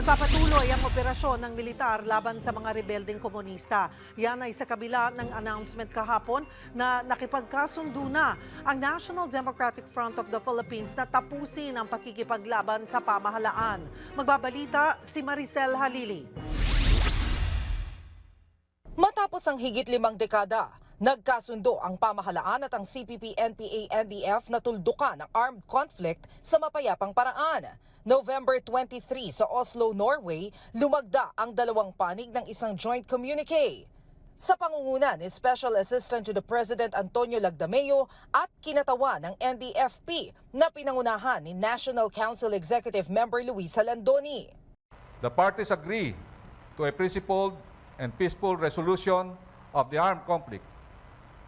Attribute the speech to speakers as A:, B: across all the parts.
A: Magpapatuloy ang operasyon ng militar laban sa mga rebelding komunista. Yan ay sa kabila ng announcement kahapon na nakipagkasundo na ang National Democratic Front of the Philippines na tapusin ang pakikipaglaban sa pamahalaan. Magbabalita si Maricel Halili.
B: Matapos ang higit limang dekada, nagkasundo ang pamahalaan at ang CPP, NPA, NDF na tuldukan ang armed conflict sa mapayapang paraan. November 23 sa Oslo, Norway, lumagda ang dalawang panig ng isang joint communique. Sa pangunguna ni Special Assistant to the President Antonio Lagdameo at kinatawa ng NDFP na pinangunahan ni National Council Executive Member Luisa Landoni.
C: The parties agree to a principled and peaceful resolution of the armed conflict,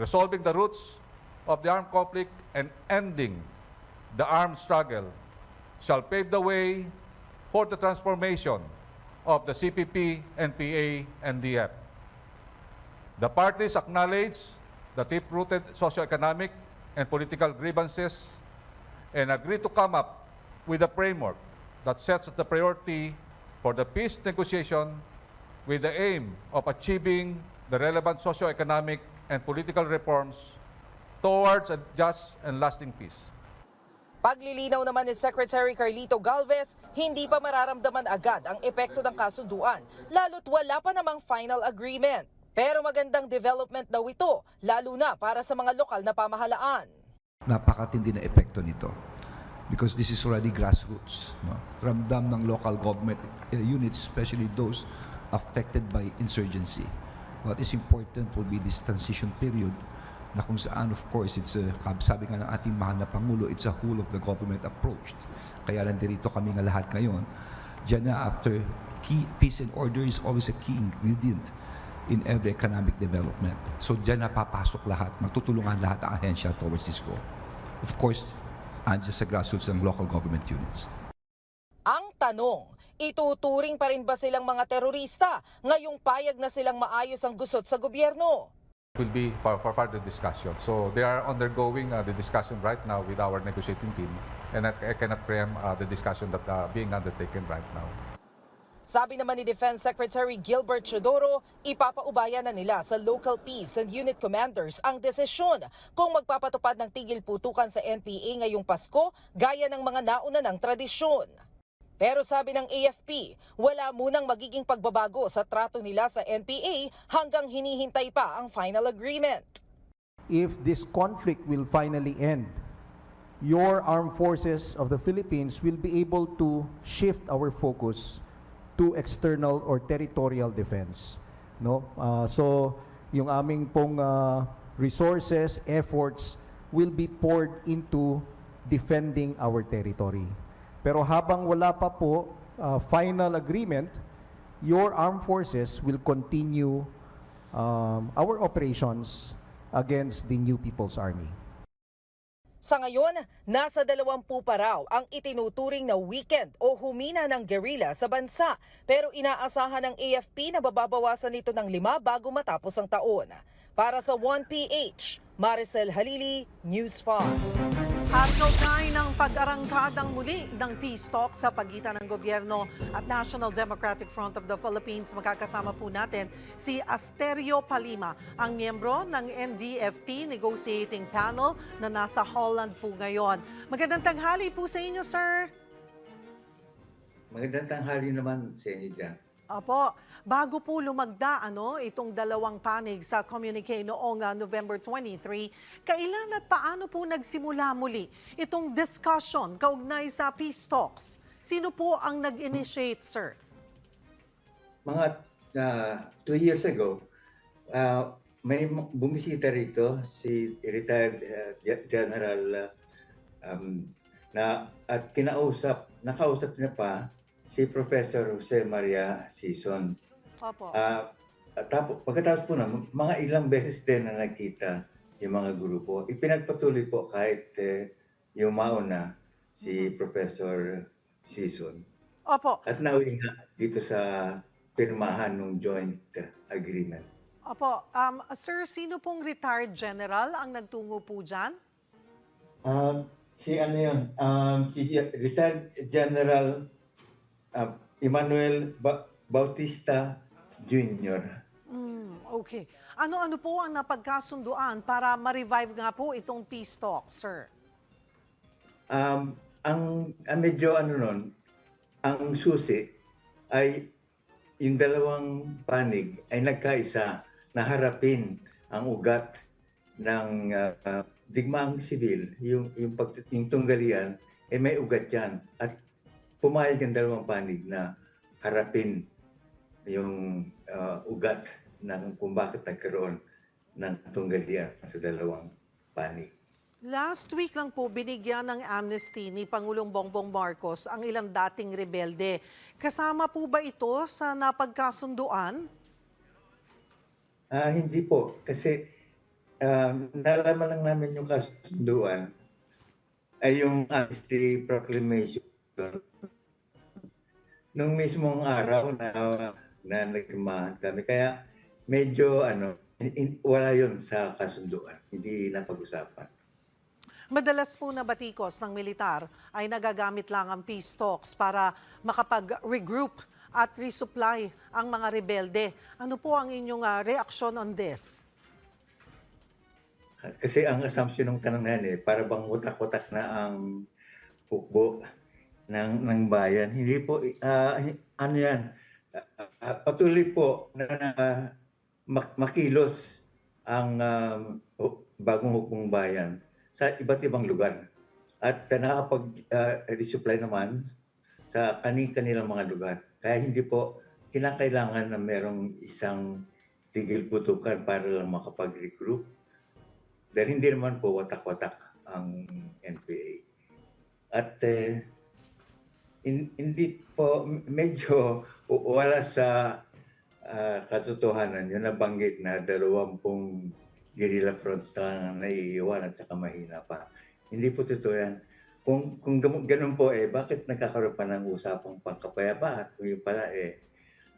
C: resolving the roots of the armed conflict and ending the armed struggle shall pave the way for the transformation of the CPP, NPA, and DF. The parties acknowledge the deep-rooted socioeconomic and political grievances and agree to come up with a framework that sets the priority for the peace negotiation with the aim of achieving the relevant socioeconomic and political reforms towards a just and lasting peace.
B: Paglilinaw naman ni Secretary Carlito Galvez, hindi pa mararamdaman agad ang epekto ng kasunduan, lalo't wala pa namang final agreement. Pero magandang development daw ito, lalo na para sa mga lokal na pamahalaan.
D: napakatindi na epekto nito because this is already grassroots. No? Ramdam ng local government uh, units, especially those affected by insurgency. What is important will be this transition period na kung saan, of course, it's a, sabi nga ng ating mahal na Pangulo, it's a whole of the government approach. Kaya nandito kami nga lahat ngayon. Diyan na after key, peace and order is always a key ingredient in every economic development. So diyan na papasok lahat, magtutulungan lahat ang ahensya towards this goal. Of course, andyan sa grassroots ng local government units.
B: Ang tanong, ituturing pa rin ba silang mga terorista ngayong payag na silang maayos ang gusot sa gobyerno?
C: Will be for, for further discussion. So they are undergoing uh, the discussion right now with our negotiating team, and I, I cannot preempt uh, the discussion that uh, being undertaken right now.
B: Sabi naman ni Defense Secretary Gilbert Chodoro, ipapaubaya na nila sa local peace and unit commanders ang desisyon kung magpapatupad ng tigil putukan sa NPA ngayong Pasko gaya ng mga nauna ng tradisyon. Pero sabi ng AFP, wala munang magiging pagbabago sa trato nila sa NPA hanggang hinihintay pa ang final agreement.
E: if this conflict will finally end, your armed forces of the Philippines will be able to shift our focus to external or territorial defense. No? Uh, so, yung aming pong uh, resources, efforts will be poured into defending our territory. Pero habang wala pa po uh, final agreement, your armed forces will continue um, our operations against the New People's Army.
B: Sa ngayon, nasa dalawampu pa raw ang itinuturing na weekend o humina ng guerrilla sa bansa. Pero inaasahan ng AFP na bababawasan nito ng lima bago matapos ang taon. Para sa 1PH, Maricel Halili, News 5.
A: At kaugnay ng pag-arangkadang muli ng peace talk sa pagitan ng gobyerno at National Democratic Front of the Philippines, makakasama po natin si Asterio Palima, ang miyembro ng NDFP Negotiating Panel na nasa Holland po ngayon. Magandang tanghali po sa inyo, sir.
F: Magandang tanghali naman sa inyo dyan.
A: Opo, bago po lumagda ano, itong dalawang panig sa communique noong ah, November 23, kailan at paano po nagsimula muli itong discussion kaugnay sa peace talks? Sino po ang nag-initiate, sir?
F: Mga uh, two years ago, uh, may bumisita rito si retired uh, Ge- General uh, um, na at kinausap, nakausap niya pa si Professor Jose Maria Sison.
A: Opo.
F: At tapos, pagkatapos po na, mga ilang beses din na nagkita yung mga grupo. Ipinagpatuloy po kahit eh, yung mauna si Professor Sison.
A: Opo.
F: At nauwi nga dito sa pirmahan ng joint agreement.
A: Opo. Um, sir, sino pong retired general ang nagtungo po dyan?
F: Um, si ano yun, um, si retired General uh, Emmanuel Ba- Bautista Jr.
A: Mm, okay. Ano-ano po ang napagkasunduan para ma-revive nga po itong peace talk, sir?
F: Um, ang, ang medyo ano nun, ang susi ay yung dalawang panig ay nagkaisa na harapin ang ugat ng ah, digmaang sibil, yung, yung, pag, yung tunggalian, eh may ugat yan. At pumayag ang dalawang panig na harapin yung ah, ugat ng kung bakit nagkaroon ng tunggalian sa dalawang panig.
A: Last week lang po binigyan ng amnesty ni Pangulong Bongbong Marcos ang ilang dating rebelde. Kasama po ba ito sa napagkasunduan?
F: Ah, hindi po. Kasi um, nalaman lang namin yung kasunduan ay yung amnesty proclamation nung mismong araw na na nagkamahan kami. Kaya medyo ano, in- in- wala yon sa kasunduan. Hindi napag-usapan.
A: Madalas po na batikos ng militar ay nagagamit lang ang peace talks para makapag-regroup at resupply ang mga rebelde. Ano po ang inyong ah, reaksyon on this?
F: Kasi ang assumption ng kanang eh, para bang watak-watak na ang hukbo ng, ng bayan. Hindi po, ah, ano yan, ah, patuloy po na, mak- makilos ang hu- bagong hukbong bayan sa iba't ibang lugar. At uh, nakapag-resupply naman sa kani-kanilang mga lugar. Kaya hindi po kinakailangan na merong isang tigil putukan para lang makapag-regroup dahil hindi naman po watak-watak ang NPA. At eh, hindi po medyo wala sa ah, katotohanan yung nabanggit na dalawampung guerrilla fronts na naiiwan at saka mahina pa. Hindi po totoo yan. Kung, kung ganun po eh, bakit nagkakaroon pa ng usapang pangkapayapaan? Kung yun pala eh,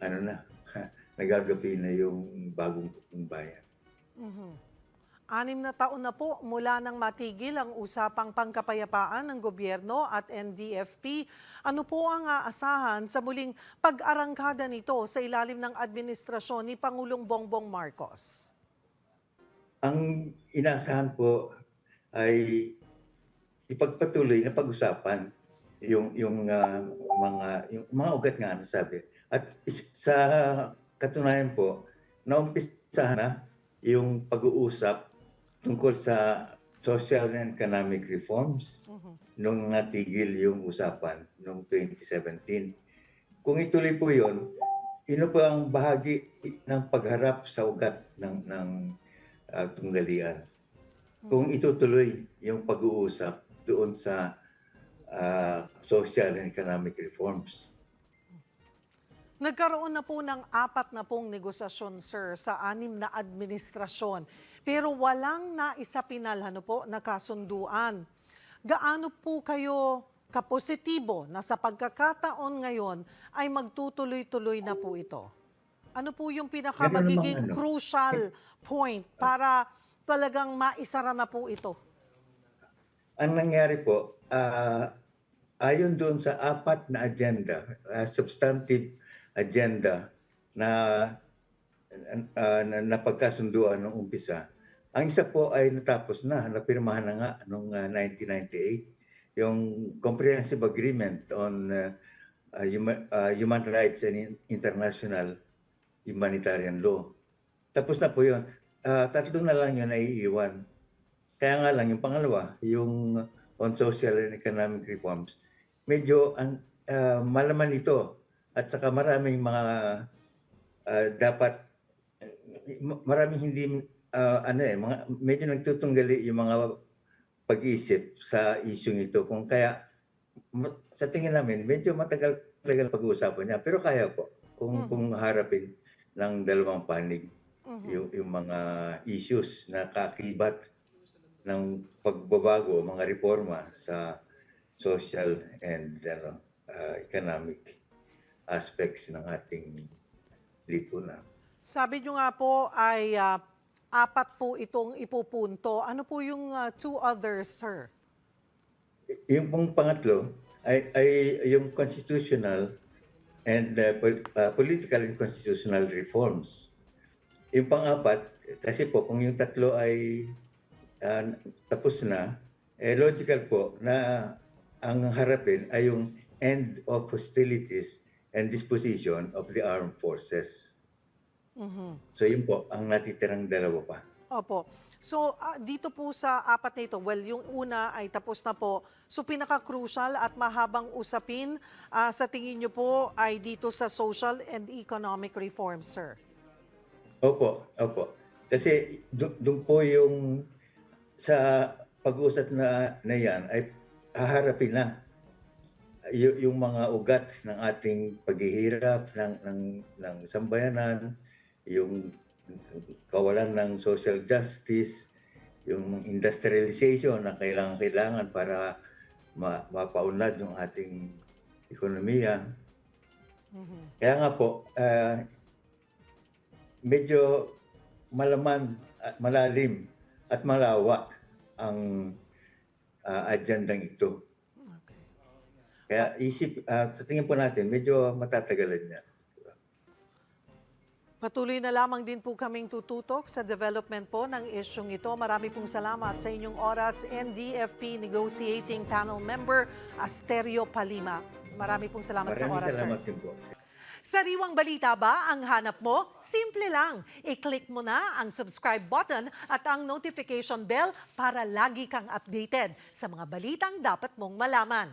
F: ano na, nagagapi na yung bagong bayan.
A: Mhm. Anim na taon na po mula nang matigil ang usapang pangkapayapaan ng gobyerno at NDFP. Ano po ang aasahan sa muling pag-arangkada nito sa ilalim ng administrasyon ni Pangulong Bongbong Marcos?
F: Ang inaasahan po ay ipagpatuloy na pag-usapan yung yung ah, mga yung mga ugat nga na sabi. At sa katunayan po, naumpisa na yung pag-uusap tungkol sa social and economic reforms
A: Mhm.
F: nung natigil yung usapan noong 2017. Kung ituloy po yon, ino po ang bahagi ng pagharap sa ugat ng, ng ah, tunggalian. Kung itutuloy yung pag-uusap doon sa ah, social and economic reforms.
A: Nagkaroon na po ng apat na pong negosasyon, sir, sa anim na administrasyon. Pero walang naisapinal ano po, na kasunduan. Gaano po kayo kapositibo na sa pagkakataon ngayon ay magtutuloy-tuloy na po ito? Ano po yung pinaka magiging
F: ano.
A: crucial point para talagang maisara na po ito?
F: Ang nangyari po, ah, ayon doon sa apat na agenda, ah, substantive agenda na uh, na napagkasunduan ng umpisa. Ang isa po ay natapos na, napirmahan na nga noong ah, 1998, yung Comprehensive Agreement on ah, ah, human, ah, Human Rights and In- International Humanitarian Law. Tapos na po yun. Ah, tatlo na lang yun naiiwan. Kaya nga lang, yung pangalawa, yung on social and economic reforms, medyo ang ah, malaman ito at saka maraming mga ah, dapat maraming hindi ah, ano eh mga medyo nagtutunggali yung mga pag-iisip sa isyung ito kung kaya sa tingin namin medyo matagal talaga pag-uusapan niya pero kaya po kung
A: Mhm.
F: kung harapin ng dalawang panig
A: Mhm.
F: yung, yung mga issues na kakibat ng pagbabago, mga reforma sa social and ano, ah, economic aspects ng ating lipunan.
A: Sabi nyo nga po ay ah, apat po itong ipupunto. Ano po yung ah, two others, sir?
F: Yung pong pangatlo ay, ay yung constitutional and uh, pol- uh, political and constitutional reforms. Yung pang-apat, kasi po kung yung tatlo ay uh, tapos na, eh, logical po na ang harapin ay yung end of hostilities and disposition of the armed forces.
A: Mhm.
F: So yun po, ang natitirang dalawa pa.
A: Opo. So, ah, dito po sa apat na ito, well, yung una ay tapos na po. So, pinaka-crucial at mahabang usapin ah, sa tingin nyo po ay dito sa social and economic reforms, sir.
F: Opo, opo. Kasi do- doon po yung sa pag-uusap na, na yan ay haharapin na y- yung mga ugat ng ating paghihirap ng, ng, ng sambayanan, yung kawalan ng social justice, yung industrialization na kailangan-kailangan para ma- mapaunlad yung ating ekonomiya.
A: Mhm.
F: Kaya nga po, ah, medyo malaman at malalim at malawak ang ah, agendang ito.
A: Okay.
F: Kaya isip, ah, sa tingin po natin, medyo matatagalan niya.
A: Patuloy na lamang din po kaming tututok sa development po ng isyong ito. Marami pong salamat sa inyong oras, NDFP Negotiating Panel Member Asterio Palima. Marami pong salamat sa
F: Maraming
A: oras, sir.
F: salamat po.
A: Sariwang balita ba ang hanap mo? Simple lang. I-click mo na ang subscribe button at ang notification bell para lagi kang updated sa mga balitang dapat mong malaman.